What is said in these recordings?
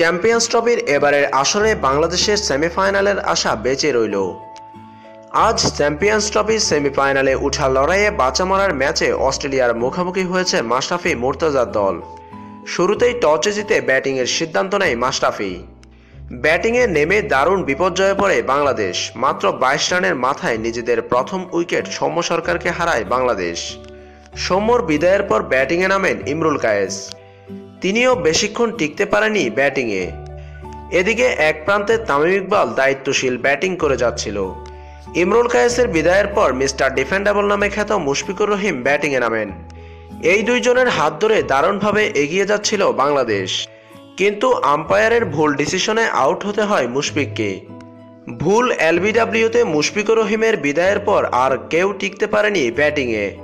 Champions ট্রফির এবারের আসরে বাংলাদেশের সেমিফাইনালের আশা বেঁচে রইল। আজ চ্যাম্পিয়ন্স ট্রফির সেমিফাইনালে উঠা লড়াইয়ে বাঁচা মারার ম্যাচে অস্ট্রেলিয়ার মুখোমুখি হয়েছে মাশরাফি মুর্তজার দল। শুরুতেই টসে জিতে ব্যাটিংয়ের সিদ্ধান্ত নেয় মাশরাফি। ব্যাটিংয়ে নেমে দারুণ বিপর্যয়ে পড়ে বাংলাদেশ। মাত্র বাইশ রানের মাথায় নিজেদের প্রথম উইকেট সৌম্য সরকারকে হারায় বাংলাদেশ। সৌম্যর বিদায়ের পর ব্যাটিংয়ে নামেন ইমরুল কায়েস। তিনিও বেশিক্ষণ টিকতে পারেনি ব্যাটিংয়ে। এদিকে এক প্রান্তে তামিম ইকবাল দায়িত্বশীল ব্যাটিং করে যাচ্ছিল। ইমরুল কায়েসের বিদায়ের পর মিস্টার ডিফেন্ডেবল নামে খ্যাত মুশফিকুর রহিম ব্যাটিংয়ে নামেন। এই দুইজনের হাত ধরে দারুণভাবে এগিয়ে যাচ্ছিল বাংলাদেশ। কিন্তু আম্পায়ারের ভুল ডিসিশনে আউট হতে হয় মুশফিককে। ভুল এলবিডাব্লিউতে মুশফিকুর রহিমের বিদায়ের পর আর কেউ টিকতে পারেনি ব্যাটিংয়ে।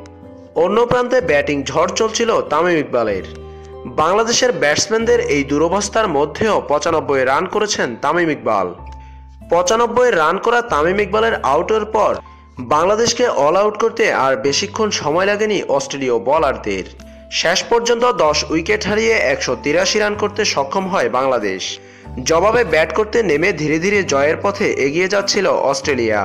অন্য প্রান্তে ব্যাটিং ঝড় চলছিল তামিম ইকবালের। বাংলাদেশের ব্যাটসম্যানদের এই দুরবস্থার মধ্যেও পঁচানব্বই রান করেছেন তামিম ইকবাল। পঁচানব্বই রান করা তামিম ইকবালের আউটের পর বাংলাদেশকে অল আউট করতে আর বেশিক্ষণ সময় লাগেনি অস্ট্রেলীয় বলারদের শেষ পর্যন্ত দশ উইকেট হারিয়ে একশো তিরাশি রান করতে সক্ষম হয় বাংলাদেশ। জবাবে ব্যাট করতে নেমে ধীরে ধীরে জয়ের পথে এগিয়ে যাচ্ছিল অস্ট্রেলিয়া।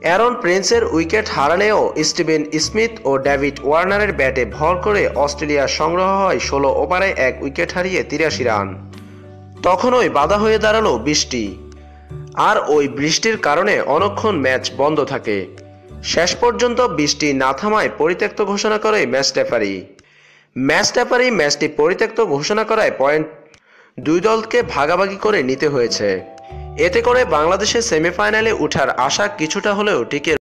অ্যারন প্রিন্সের উইকেট হারালেও স্টিভেন স্মিথ ও ডেভিড ওয়ার্নারের ব্যাটে ভর করে অস্ট্রেলিয়ার সংগ্রহ হয় ষোলো ওভারে এক উইকেট হারিয়ে তিরাশি রান। তখনই বাধা হয়ে দাঁড়াল বৃষ্টি। আর ওই বৃষ্টির কারণে অনক্ষণ ম্যাচ বন্ধ থাকে। শেষ পর্যন্ত বৃষ্টি না থামায় পরিত্যক্ত ঘোষণা করে ম্যাচ রেফারি। ম্যাচ রেফারি ম্যাচটি পরিত্যক্ত ঘোষণা করায় পয়েন্ট দুই দলকে ভাগাভাগি করে নিতে হয়েছে। এতে করে বাংলাদেশের সেমিফাইনালে উঠার আশা কিছুটা হলেও টিকে